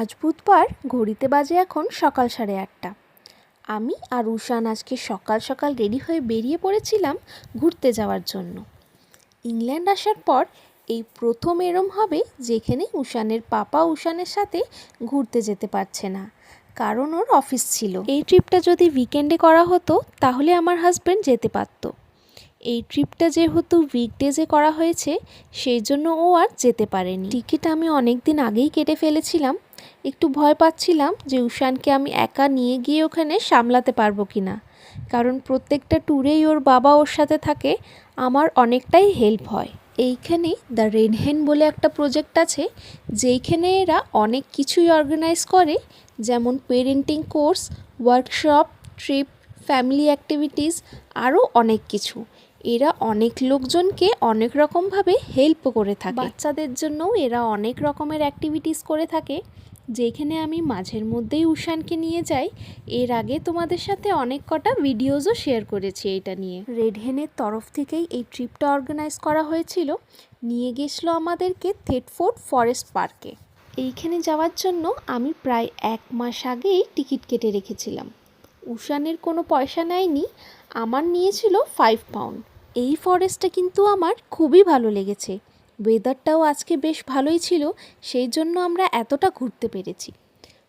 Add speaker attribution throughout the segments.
Speaker 1: আজ বুধবার ঘড়িতে বাজে এখন সকাল সাড়ে আটটা। আমি আর উষান আজকে সকাল সকাল রেডি হয়ে বেরিয়ে পড়েছিলাম ঘুরতে যাওয়ার জন্য। ইংল্যান্ড আসার পর এই প্রথম এরম হবে যেখানে উষানের পাপা উষানের সাথে ঘুরতে যেতে পারছে না, কারণ ওর অফিস ছিল। এই ট্রিপটা যদি উইকেন্ডে করা হতো, তাহলে আমার হাজব্যান্ড যেতে পারতো। এই ট্রিপটা যেহেতু উইকডেজে করা হয়েছে, সেই জন্য ও আর যেতে পারেনি। টিকিট আমি অনেক দিন আগেই কেটে ফেলেছিলাম একটু ভয় পাচ্ছিলাম যে উষানকে আমি একা নিয়ে গিয়ে ওখানে সামলাতে পারব কি না। কারণ প্রত্যেকটা ট্যুরেই ওর বাবা ওর সাথে থাকে, আমার অনেকটাই হেল্প হয়। এইখানে দ্য রেড হেন বলে একটা প্রজেক্ট আছে, যেইখানে এরা অনেক কিছুই অর্গানাইজ করে, যেমন parenting course workshop trip family activities আরও অনেক কিছু। এরা অনেক লোকজনকে অনেক রকমভাবে হেল্প করে থাকে। বাচ্চাদের জন্যও এরা অনেক রকমের অ্যাক্টিভিটিস করে থাকে। যেখানে আমি মাঝের মধ্যেই উষানকে নিয়ে যাই, এর আগে তোমাদের সাথে অনেক কটা ভিডিওজও শেয়ার করেছি এটা নিয়ে। রেড হেনের তরফ থেকেই এই ট্রিপটা অর্গানাইজ করা হয়েছিল। নিয়ে গেছিল আমাদেরকে থেটফোর্ড ফরেস্ট পার্কে এইখানে যাওয়ার জন্য আমি প্রায় এক মাস আগেই টিকিট কেটে রেখেছিলাম। উষানের কোনো পয়সা নেয়নি, আমার নিয়েছিল ফাইভ পাউন্ড এই ফরেস্টটা কিন্তু আমার খুবই ভালো লেগেছে। ওয়েদারটাও আজকে বেশ ভালোই ছিল, সেই জন্য আমরা এতটা ঘুরতে পেরেছি।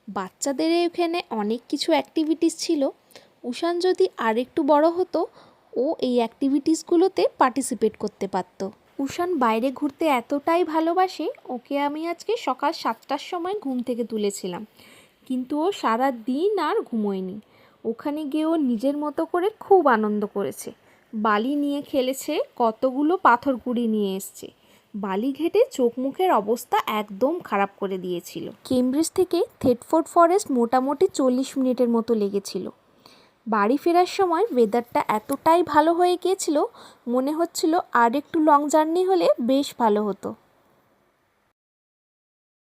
Speaker 1: বাচ্চাদের এখানে অনেক কিছু অ্যাক্টিভিটিস ছিল। উষান যদি আরেকটু বড় হতো, ও এই অ্যাক্টিভিটিসগুলোতে পার্টিসিপেট করতে পারত। উষান বাইরে ঘুরতে এতটাই ভালোবাসে, ওকে আমি আজকে সকাল সাতটার সময় ঘুম থেকে তুলেছিলাম। কিন্তু ও সারা দিন আর ঘুমোয়নি। ওখানে গিয়ে ও নিজের মতো করে খুব আনন্দ করেছে। বালি নিয়ে খেলেছে, কতগুলো পাথর কুড়ি নিয়ে এসছে। বালি ঘেটে চোখ মুখের অবস্থা একদম খারাপ করে দিয়েছিল। কেমব্রিজ থেকে থেটফোর্ড ফরেস্ট মোটামুটি চল্লিশ মিনিটের মতো লেগেছিল। বাড়ি ফেরার সময় ওয়েদারটা এতটাই ভালো হয়ে গিয়েছিল, মনে হচ্ছিল আর একটু লং জার্নি হলে বেশ ভালো হতো।